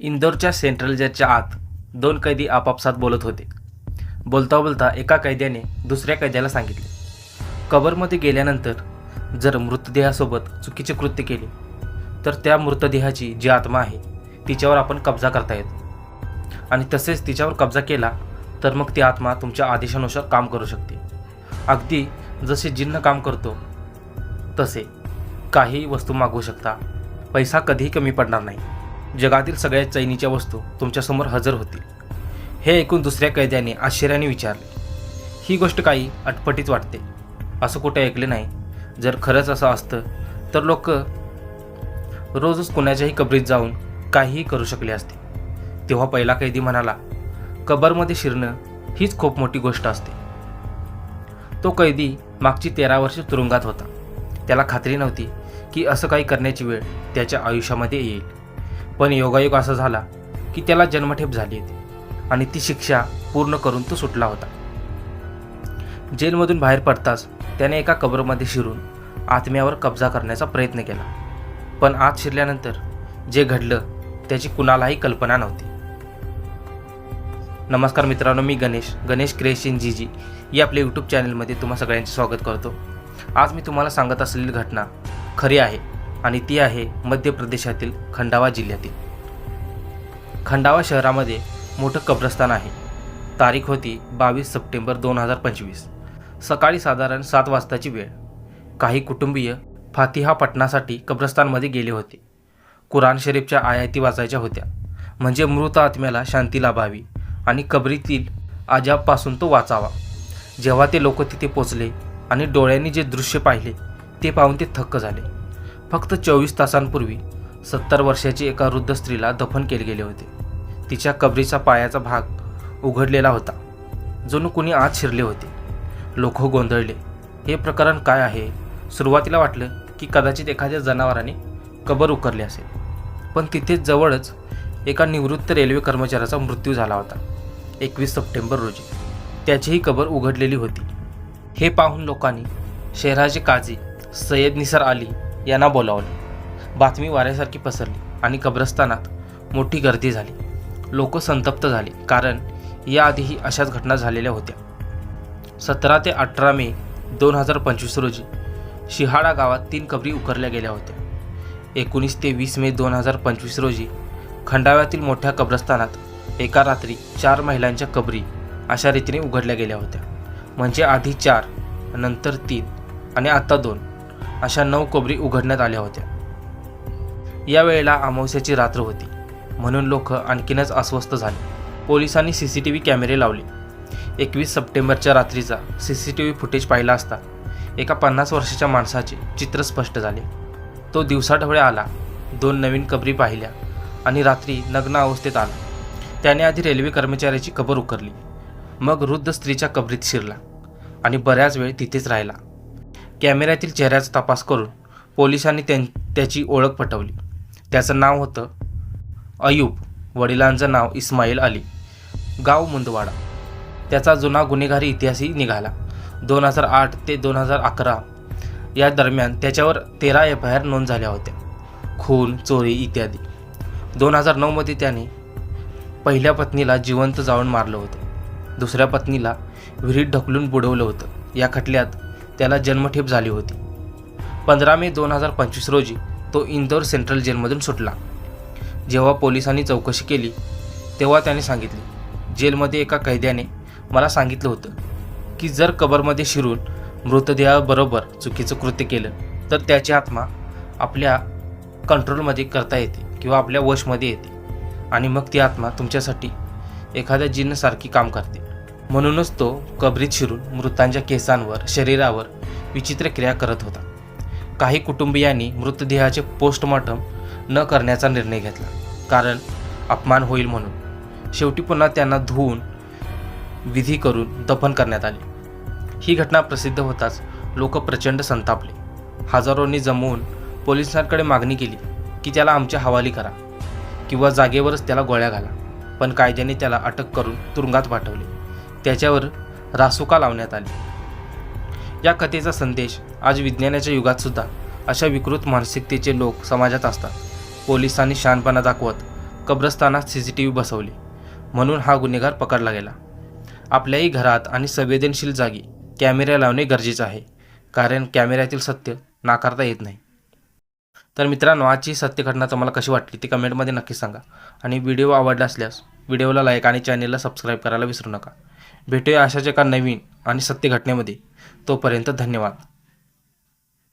इंदोरच्या central जेलच्या आत दोन कैदी आपापसात बोलत होते. बोलता बोलता एका कैद्याने दुसऱ्या कैद्याला सांगितले कबरमध्ये गेल्यानंतर जर मृतदेहासोबत चुकीचे कृत्य केले तर त्या मृतदेहाची जी आत्मा आहे तिच्यावर आपण कब्जा करता येतो. आणि तसेच तिच्यावर कब्जा केला तर मग ती आत्मा तुमच्या आदेशानुसार काम करू शकते. अगदी जसे जिन्न काम करतो तसे काही वस्तू मागवू शकता. पैसा कधीही कमी पडणार नाही. जगातील सगळ्या चैनीच्या वस्तू तुमच्यासमोर हजर होतील. हे ऐकून दुसऱ्या कैद्याने आश्चर्याने विचारले ही गोष्ट काही अटपटीत वाटते. असं कुठे ऐकले नाही? जर खरंच असं असतं तर लोक रोजच कुणाच्याही कबरीत जाऊन काहीही करू शकले असते. तेव्हा पहिला कैदी म्हणाला कबरमध्ये शिरणं हीच खूप मोठी गोष्ट असते. तो कैदी मागची तेरा वर्ष तुरुंगात होता. त्याला खात्री नव्हती की असं काही करण्याची वेळ त्याच्या आयुष्यामध्ये येईल. पण योगायोग असा झाला की त्याला जन्मठेप झाली होती आणि ती शिक्षा पूर्ण करून तो सुटला होता. जेलमधून बाहेर पडताच त्याने एका कबरमध्ये शिरून आत्म्यावर कब्जा करण्याचा प्रयत्न केला. पण आत शिरल्यानंतर जे घडलं त्याची कुणालाही कल्पना नव्हती. नमस्कार मित्रांनो मी गणेश गणेश क्रिएशन जी जी या आपल्या यूट्यूब चॅनलमध्ये तुम्हा सगळ्यांचे स्वागत करतो. आज मी तुम्हाला सांगत असलेली घटना खरी आहे. आणि ती आहे मध्य प्रदेशातील खंडावा जिल्ह्यातील. खंडावा शहरामध्ये मोठं कब्रस्तान आहे. तारीख होती बावीस सप्टेंबर दोन हजार पंचवीस. सकाळी साधारण सात वाजताची वेळ. काही कुटुंबीय फातिहा पटणासाठी कब्रस्तानमध्ये गेले होते. कुराण शरीफच्या आयाती वाचायच्या होत्या. म्हणजे मृत आत्म्याला शांती लाभावी आणि कबरीतील आजाबपासून तो वाचावा. जेव्हा ते लोक तिथे पोचले आणि डोळ्यांनी जे दृश्य पाहिले ते पाहून ते थक्क झाले. फक्त चोवीस तासांपूर्वी सत्तर वर्षाची एका वृद्ध स्त्रीला दफन केले गेले होते. तिच्या कबरीचा पायाचा भाग उघडलेला होता. जणू कुणी आत शिरले होते. लोक गोंधळले. हे प्रकरण काय आहे? सुरुवातीला वाटलं की कदाचित एखाद्या जनावराने कबर उकरली असेल. पण तिथेच जवळच एका निवृत्त रेल्वे कर्मचाऱ्याचा मृत्यू झाला होता एकवीस सप्टेंबर रोजी. त्याचीही कबर उघडलेली होती. हे पाहून लोकांनी शहराचे काजी सय्यद निसार अली यांना बोलावले. बातमी वाऱ्यासारखी पसरली आणि कब्रस्तानात मोठी गर्दी झाली. लोक संतप्त झाले कारण याआधीही अशाच घटना झालेल्या होत्या. सतरा ते अठरा मे दोन हजार पंचवीस रोजी शिहाडा गावात तीन कबरी उकरल्या गेल्या होत्या. एकोणीस ते वीस मे दोन हजार पंचवीस रोजी खंडाव्यातील मोठ्या कब्रस्तानात एका रात्री चार महिलांच्या कबरी अशा रीतीने उघडल्या गेल्या होत्या. म्हणजे आधी चार नंतर तीन आणि आता दोन. अशा नऊ कबरी उघडण्यात आल्या होत्या. या वेळेला अमावस्याची रात्र होती. म्हणून लोक आणखीनच अस्वस्थ झाले. पोलिसांनी सी सी टी व्ही कॅमेरे लावले. एकवीस सप्टेंबरच्या रात्रीचा C C T V footage पाहिला असता एका पन्नास वर्षाच्या माणसाचे चित्र स्पष्ट झाले. तो दिवसाढवळे आला दोन नवीन कबरी पाहिल्या आणि रात्री नग्न अवस्थेत आला. त्याने आधी रेल्वे कर्मचाऱ्याची कबर उकरली. मग वृद्ध स्त्रीच्या कबरीत शिरला आणि बऱ्याच वेळ तिथेच राहिला. कॅमेऱ्यातील चेहऱ्याचा तपास करून पोलिसांनी त्यां त्याची ओळख पटवली. त्याचं नाव होतं अयूब. वडिलांचं नाव इस्माईल अली. गाव मुंदवाडा. त्याचा जुना गुन्हेगारी इतिहासही निघाला. दोन हजार आठ ते दोन हजार अकरा या दरम्यान त्याच्यावर तेरा एफ आय आर नोंद झाल्या होत्या. खून चोरी इत्यादी. दोन हजार नऊमध्ये त्याने पहिल्या पत्नीला जिवंत जाळून मारलं होतं. दुसऱ्या पत्नीला विहिरीत ढकलून बुडवलं होतं. या खटल्यात त्याला जन्मठेप झाली होती. पंधरा मे दोन हजार पंचवीस रोजी तो इंदोर सेंट्रल जेलमधून सुटला. जेव्हा पोलिसांनी चौकशी केली तेव्हा त्याने सांगितले जेलमध्ये एका कैद्याने मला सांगितलं होतं की जर कबरमध्ये शिरून मृतदेहाबरोबर चुकीचं कृत्य केलं तर त्याची आत्मा आपल्या कंट्रोलमध्ये करता येते किंवा आपल्या वशमध्ये येते आणि मग ती आत्मा तुमच्यासाठी एखाद्या जिन्नसारखी काम करते. म्हणूनच तो कबरीत शिरून मृतांच्या केसांवर शरीरावर विचित्र क्रिया करत होता. काही कुटुंबियांनी मृतदेहाचे पोस्टमॉर्टम न करण्याचा निर्णय घेतला. कारण अपमान होईल म्हणून. शेवटी पुन्हा त्यांना धुवून विधी करून दफन करण्यात आले. ही घटना प्रसिद्ध होताच लोक प्रचंड संतापले. हजारोंनी जमवून पोलिसांकडे मागणी केली की त्याला आमच्या हवाली करा किंवा जागेवरच त्याला गोळ्या घाला. पण कायद्याने त्याला अटक करून तुरुंगात पाठवले. त्याच्यावर रासुका लावण्यात आली. या कथेचा संदेश आज विज्ञानाच्या युगात सुद्धा अशा विकृत मानसिकतेचे लोक समाजात असतात. पोलिसांनी शहाणपणा दाखवत कब्रस्तानात सी सी टी व्ही बसवली. म्हणून हा गुन्हेगार पकडला गेला. आपल्याही घरात आणि संवेदनशील जागी कॅमेरा लावणे गरजेचं आहे कारण कॅमेऱ्यातील सत्य नाकारता येत नाही. तर मित्रांनो आजची सत्य घटना तुम्हाला कशी वाटली ती कमेंटमध्ये नक्की सांगा. आणि व्हिडिओ आवडला असल्यास व्हिडिओला लाईक आणि चॅनेलला सबस्क्राईब करायला विसरू नका. भेटूया अशाच एका नवीन आणि सत्य घटनेमध्ये. तोपर्यंत धन्यवाद.